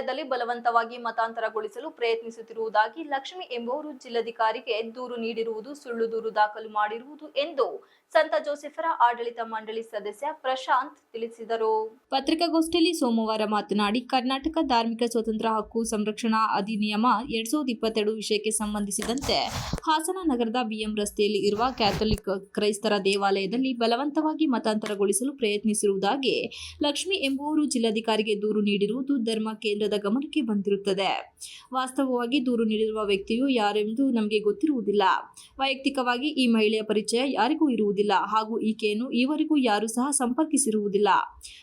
ದೇವಾಲಯದಲ್ಲಿ ಬಲವಂತವಾಗಿ ಮತಾಂತರಗೊಳಿಸಲು ಪ್ರಯತ್ನಿಸುತ್ತಿರುವುದಾಗಿ ಲಕ್ಷ್ಮಿ ಎಂಬುವರು ಜಿಲ್ಲಾಧಿಕಾರಿಗೆ ದೂರು ನೀಡಿರುವುದು, ಸುಳ್ಳು ದೂರು ದಾಖಲು ಮಾಡಿರುವುದು ಎಂದು ಸಂತ ಜೋಸೆಫರ ಆಡಳಿತ ಮಂಡಳಿ ಸದಸ್ಯ ಪ್ರಶಾಂತ್ ತಿಳಿಸಿದರು. ಪತ್ರಿಕಾಗೋಷ್ಠಿಯಲ್ಲಿ ಸೋಮವಾರ ಮಾತನಾಡಿ, ಕರ್ನಾಟಕ ಧಾರ್ಮಿಕ ಸ್ವತಂತ್ರ ಹಕ್ಕು ಸಂರಕ್ಷಣಾ ಅಧಿನಿಯಮ ಎರಡ್ ಸಾವಿರದ ಇಪ್ಪತ್ತೆರಡು ವಿಷಯಕ್ಕೆ ಸಂಬಂಧಿಸಿದಂತೆ ಹಾಸನ ನಗರದ ಬಿಎಂ ರಸ್ತೆಯಲ್ಲಿ ಇರುವ ಕ್ಯಾಥೋಲಿಕ್ ಕ್ರೈಸ್ತರ ದೇವಾಲಯದಲ್ಲಿ ಬಲವಂತವಾಗಿ ಮತಾಂತರಗೊಳಿಸಲು ಪ್ರಯತ್ನಿಸಿರುವುದಾಗಿ ಲಕ್ಷ್ಮಿ ಎಂಬುವರು ಜಿಲ್ಲಾಧಿಕಾರಿಗೆ ದೂರು ನೀಡಿರುವುದು ಧರ್ಮ ಕೇಂದ್ರದ ಗಮನಕ್ಕೆ ಬಂದಿರುತ್ತದೆ. ವಾಸ್ತವವಾಗಿ ದೂರು ನೀಡಿರುವ ವ್ಯಕ್ತಿಯು ಯಾರೆಂದು ನಮಗೆ ಗೊತ್ತಿರುವುದಿಲ್ಲ. ವೈಯಕ್ತಿಕವಾಗಿ ಈ ಮಹಿಳೆಯ ಪರಿಚಯ ಯಾರಿಗೂ ಇರುವುದಿಲ್ಲ ಹಾಗೂ ಈಕೆಯನ್ನು ಈವರೆಗೂ ಯಾರೂ ಸಹ ಸಂಪರ್ಕಿಸಿರುವುದಿಲ್ಲ.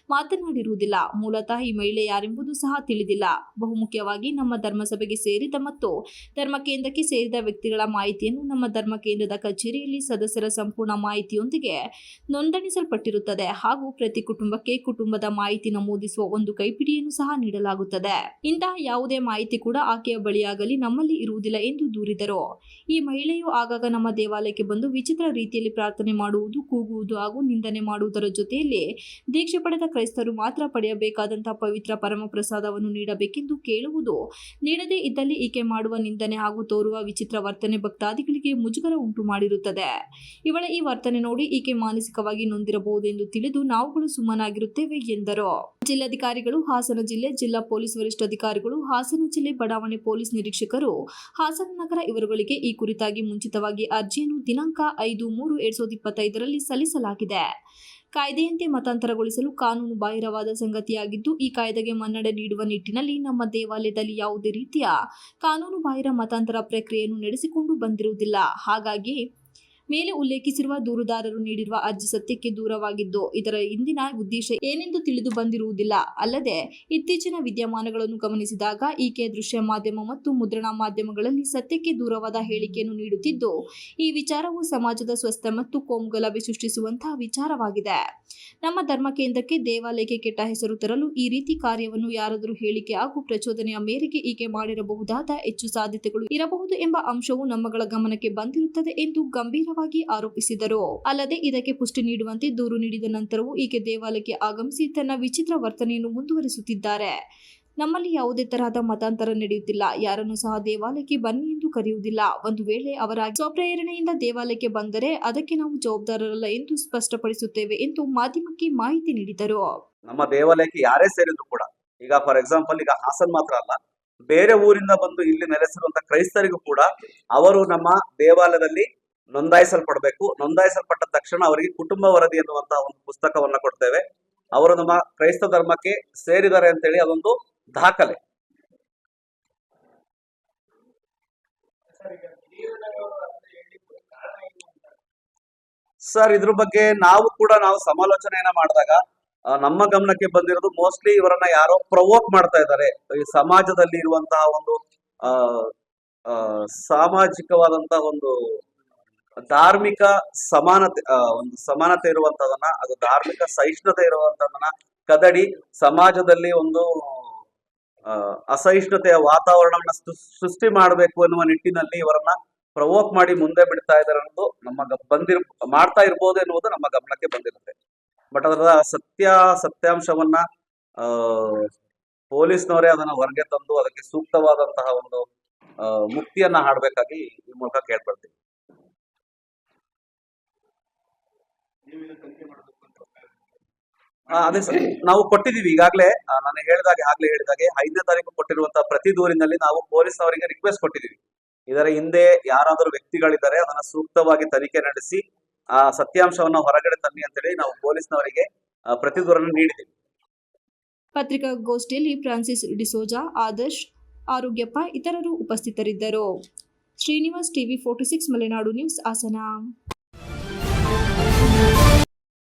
ಮಾತನಾಡಿರುವುದಿಲ್ಲ. ಮೂಲತಃ ಈ ಮಹಿಳೆ ಯಾರೆಂಬುದು ಸಹ ತಿಳಿದಿಲ್ಲ. ಬಹುಮುಖ್ಯವಾಗಿ ನಮ್ಮ ಧರ್ಮಸಭೆಗೆ ಸೇರಿದ ಮತ್ತು ಧರ್ಮ ಕೇಂದ್ರಕ್ಕೆ ಸೇರಿದ ವ್ಯಕ್ತಿಗಳ ಮಾಹಿತಿಯನ್ನು ನಮ್ಮ ಧರ್ಮ ಕೇಂದ್ರದ ಕಚೇರಿಯಲ್ಲಿ ಸದಸ್ಯರ ಸಂಪೂರ್ಣ ಮಾಹಿತಿಯೊಂದಿಗೆ ನೋಂದಣಿಸಲ್ಪಟ್ಟಿರುತ್ತದೆ ಹಾಗೂ ಪ್ರತಿ ಕುಟುಂಬಕ್ಕೆ ಕುಟುಂಬದ ಮಾಹಿತಿ ನಮೂದಿಸುವ ಒಂದು ಕೈಪಿಡಿಯನ್ನು ಸಹ ನೀಡಲಾಗುತ್ತದೆ. ಇಂತಹ ಯಾವುದೇ ಮಾಹಿತಿ ಕೂಡ ಆಕೆಯ ಬಳಿಯಾಗಲಿ ನಮ್ಮಲ್ಲಿ ಇರುವುದಿಲ್ಲ ಎಂದು ದೂರಿದರು. ಈ ಮಹಿಳೆಯು ಆಗಾಗ ನಮ್ಮ ದೇವಾಲಯಕ್ಕೆ ಬಂದು ವಿಚಿತ್ರ ರೀತಿಯಲ್ಲಿ ಪ್ರಾರ್ಥನೆ ಮಾಡುವುದು, ಕೂಗುವುದು ಹಾಗೂ ನಿಂದನೆ ಮಾಡುವುದರ ಜೊತೆಯಲ್ಲಿ ದೀಕ್ಷೆ ಪಡೆದ ಕ್ರೈಸ್ತರು ಮಾತ್ರ ಪಡೆಯಬೇಕಾದಂತಹ ಪವಿತ್ರ ಪರಮ ಪ್ರಸಾದವನ್ನು ನೀಡಬೇಕೆಂದು ಕೇಳುವುದು. ನೀಡದೇ ಇದ್ದಲ್ಲಿ ಈಕೆ ಮಾಡುವ ನಿಂದನೆ ಹಾಗೂ ತೋರುವ ವಿಚಿತ್ರ ವರ್ತನೆ ಭಕ್ತಾದಿಗಳಿಗೆ ಮುಜುಗರ ಉಂಟು ಮಾಡಿರುತ್ತದೆ. ಇವಳ ಈ ವರ್ತನೆ ನೋಡಿ ಈಕೆ ಮಾನಸಿಕವಾಗಿ ನೊಂದಿರಬಹುದು ಎಂದು ತಿಳಿದು ನಾವುಗಳು ಸುಮ್ಮನಾಗಿರುತ್ತೇವೆ ಎಂದರು. ಜಿಲ್ಲಾಧಿಕಾರಿಗಳು ಹಾಸನ ಜಿಲ್ಲೆ ಜಿಲ್ಲಾ ಪೊಲೀಸ್ ವರಿಷ್ಠಾಧಿಕಾರಿಗಳು ಹಾಸನ ಜಿಲ್ಲೆ ಬಡಾವಣೆ ಪೊಲೀಸ್ ನಿರೀಕ್ಷಕರು ಹಾಸನ ನಗರ ಇವರುಗಳಿಗೆ ಈ ಕುರಿತಾಗಿ ಮುಂಚಿತವಾಗಿ ಅರ್ಜಿಯನ್ನು ದಿನಾಂಕ ಐದು ಮೂರು ಎರಡ್ ಸಾವಿರದ ಇಪ್ಪತ್ತೈದರಲ್ಲಿ ಸಲ್ಲಿಸಲಾಗಿದೆ. ಕಾಯ್ದೆಯಂತೆ ಮತಾಂತರಗೊಳಿಸಲು ಕಾನೂನು ಬಾಹಿರವಾದ ಸಂಗತಿಯಾಗಿದ್ದು, ಈ ಕಾಯ್ದೆಗೆ ಮನ್ನಣೆ ನೀಡುವ ನಿಟ್ಟಿನಲ್ಲಿ ನಮ್ಮ ದೇವಾಲಯದಲ್ಲಿ ಯಾವುದೇ ರೀತಿಯ ಕಾನೂನು ಬಾಹಿರ ಮತಾಂತರ ಪ್ರಕ್ರಿಯೆಯನ್ನು ನಡೆಸಿಕೊಂಡು ಬಂದಿರುವುದಿಲ್ಲ. ಹಾಗಾಗಿ ಮೇಲೆ ಉಲ್ಲೇಖಿಸಿರುವ ದೂರುದಾರರು ನೀಡಿರುವ ಅರ್ಜಿ ಸತ್ಯಕ್ಕೆ ದೂರವಾಗಿದ್ದು, ಇದರ ಹಿಂದಿನ ಉದ್ದೇಶ ಏನೆಂದು ತಿಳಿದು ಬಂದಿರುವುದಿಲ್ಲ. ಅಲ್ಲದೆ, ಇತ್ತೀಚಿನ ವಿದ್ಯಮಾನಗಳನ್ನು ಗಮನಿಸಿದಾಗ ಈಕೆ ದೃಶ್ಯ ಮಾಧ್ಯಮ ಮತ್ತು ಮುದ್ರಣ ಮಾಧ್ಯಮಗಳಲ್ಲಿ ಸತ್ಯಕ್ಕೆ ದೂರವಾದ ಹೇಳಿಕೆಯನ್ನು ನೀಡುತ್ತಿದ್ದು, ಈ ವಿಚಾರವು ಸಮಾಜದ ಸ್ವಸ್ಥ ಮತ್ತು ಕೋಮುಗಲಭೆ ಸೃಷ್ಟಿಸುವಂತಹ ವಿಚಾರವಾಗಿದೆ. ನಮ್ಮ ಧರ್ಮ ಕೇಂದ್ರಕ್ಕೆ ದೇವಾಲಯಕ್ಕೆ ಕೆಟ್ಟ ಹೆಸರು ತರಲು ಈ ರೀತಿ ಕಾರ್ಯವನ್ನು ಯಾರಾದರೂ ಹೇಳಿಕೆ ಹಾಗೂ ಪ್ರಚೋದನೆಯ ಮೇರೆಗೆ ಈಕೆ ಮಾಡಿರಬಹುದಾದ ಹೆಚ್ಚು ಸಾಧ್ಯತೆಗಳು ಇರಬಹುದು ಎಂಬ ಅಂಶವು ನಮ್ಮಗಳ ಗಮನಕ್ಕೆ ಬಂದಿರುತ್ತದೆ ಎಂದು ಗಂಭೀರವಾಗಿ ಆರೋಪಿಸಿದರು. ಅಲ್ಲದೆ ಇದಕ್ಕೆ ಪುಷ್ಟಿ ನೀಡುವಂತೆ ದೂರು ನೀಡಿದ ನಂತರವೂ ಈಕೆ ದೇವಾಲಯಕ್ಕೆ ಆಗಮಿಸಿ ತನ್ನ ವಿಚಿತ್ರ ವರ್ತನೆಯನ್ನು ಮುಂದುವರಿಸುತ್ತಿದ್ದಾರೆ. ನಮ್ಮಲ್ಲಿ ಯಾವುದೇ ತರಹದ ಮತಾಂತರ ನಡೆಯುತ್ತಿಲ್ಲ. ಯಾರನ್ನು ಸಹ ದೇವಾಲಯಕ್ಕೆ ಬನ್ನಿ ಎಂದು ಕರೆಯುವುದಿಲ್ಲ. ಒಂದು ವೇಳೆ ಅವರ ಸ್ವಪ್ರೇರಣೆಯಿಂದ ದೇವಾಲಯಕ್ಕೆ ಬಂದರೆ ಅದಕ್ಕೆ ನಾವು ಜವಾಬ್ದಾರರಲ್ಲ ಎಂದು ಸ್ಪಷ್ಟಪಡಿಸುತ್ತೇವೆ ಎಂದು ಮಾಧ್ಯಮಕ್ಕೆ ಮಾಹಿತಿ ನೀಡಿದರು. ನಮ್ಮ ದೇವಾಲಯಕ್ಕೆ ಯಾರೇ ಸೇರಿದ್ರು ಕೂಡ, ಈಗ ಫಾರ್ ಎಕ್ಸಾಂಪಲ್ ಈಗ ಹಾಸನ್ ಮಾತ್ರ ಅಲ್ಲ, ಬೇರೆ ಊರಿಂದ ಬಂದು ಇಲ್ಲಿ ನೆಲೆಸಿರುವಂತ ಕ್ರೈಸ್ತರಿಗೂ ಕೂಡ ಅವರು ನಮ್ಮ ದೇವಾಲಯದಲ್ಲಿ ನೋಂದಾಯಿಸಲ್ಪಡಬೇಕು. ನೋಂದಾಯಿಸಲ್ಪಟ್ಟ ತಕ್ಷಣ ಅವರಿಗೆ ಕುಟುಂಬ ವರದಿ ಎನ್ನುವಂತಹ ಒಂದು ಪುಸ್ತಕವನ್ನ ಕೊಡ್ತೇವೆ. ಅವರು ನಮ್ಮ ಕ್ರೈಸ್ತ ಧರ್ಮಕ್ಕೆ ಸೇರಿದ್ದಾರೆ ಅಂತೇಳಿ ಅದೊಂದು ದಾಖಲೆ. ಸರ್, ಇದ್ರ ಬಗ್ಗೆ ನಾವು ಕೂಡ ನಾವು ಸಮಾಲೋಚನೆಯನ್ನ ಮಾಡಿದಾಗ ನಮ್ಮ ಗಮನಕ್ಕೆ ಬಂದಿರೋದು ಮೋಸ್ಟ್ಲಿ ಇವರನ್ನ ಯಾರೋ ಪ್ರವೋಕ್ ಮಾಡ್ತಾ ಇದ್ದಾರೆ. ಈ ಸಮಾಜದಲ್ಲಿ ಇರುವಂತಹ ಒಂದು ಸಾಮಾಜಿಕವಾದಂತಹ ಒಂದು ಧಾರ್ಮಿಕ ಸಮಾನತೆ ಒಂದು ಸಮಾನತೆ ಇರುವಂತದನ್ನ ಅದು ಧಾರ್ಮಿಕ ಸಹಿಷ್ಣುತೆ ಇರುವಂತದನ್ನ ಕದಡಿ ಸಮಾಜದಲ್ಲಿ ಒಂದು ಅಸಹಿಷ್ಣುತೆಯ ವಾತಾವರಣವನ್ನ ಸೃಷ್ಟಿ ಮಾಡಬೇಕು ಎನ್ನುವ ನಿಟ್ಟಿನಲ್ಲಿ ಇವರನ್ನ ಪ್ರವೋಕ್ ಮಾಡಿ ಮುಂದೆ ಬಿಡ್ತಾ ಇದ್ದಾರೆ ಅನ್ನೋದು ನಮ್ಮ ಬಂದಿರ್, ಮಾಡ್ತಾ ಇರ್ಬೋದು ಎನ್ನುವುದು ನಮ್ಮ ಗಮನಕ್ಕೆ ಬಂದಿರುತ್ತೆ. ಬಟ್ ಅದರ ಸತ್ಯ, ಸತ್ಯಾಂಶವನ್ನ ಪೊಲೀಸ್ನವರೇ ಅದನ್ನ ಹೊರಗೆ ತಂದು ಅದಕ್ಕೆ ಸೂಕ್ತವಾದಂತಹ ಒಂದು ಮುಕ್ತಿಯನ್ನ ಹಾಡ್ಬೇಕಾಗಿ ಈ ಮೂಲಕ ಕೇಳ್ಕೊಳ್ತೀವಿ ಆ, ಅದೇ ಸರ್. ನಾವು ಕೊಟ್ಟಿದೀವಿ ಈಗಾಗಲೇ. ನಾನು ಹೇಳಿದಾಗೆ ಆಗ್ಲೇ ಹೇಳಿದಾಗೆ ಐದನೇ ತಾರೀಕು ಕೊಟ್ಟಿರುವಂತಹ ಪ್ರತಿ ದೂರಿನಲ್ಲಿ ನಾವು ಪೊಲೀಸ್ ಅವರಿಗೆ ರಿಕ್ವೆಸ್ಟ್ ಕೊಟ್ಟಿದೀವಿ ಇದರ ಹಿಂದೆ ಯಾರಾದರೂ ವ್ಯಕ್ತಿಗಳಿದ್ದಾರೆ ಅದನ್ನ ಸೂಕ್ತವಾಗಿ ತನಿಖೆ ನಡೆಸಿ ಆ ಸತ್ಯಾಂಶವನ್ನ ಹೊರಗಡೆ ತನ್ನಿ ಅಂತೇಳಿ ನಾವು ಪೊಲೀಸ್ನವರಿಗೆ ಪ್ರತಿ ದೂರನ್ನು ನೀಡಿದ್ದೀವಿ. ಪತ್ರಿಕಾಗೋಷ್ಠಿಯಲ್ಲಿ ಫ್ರಾನ್ಸಿಸ್ ಡಿಸೋಜಾ ಆದರ್ಶ್ ಆರೋಗ್ಯಪ್ಪ ಇತರರು ಉಪಸ್ಥಿತರಿದ್ದರು. Srinivas TV forty six Malenadu news Hassan.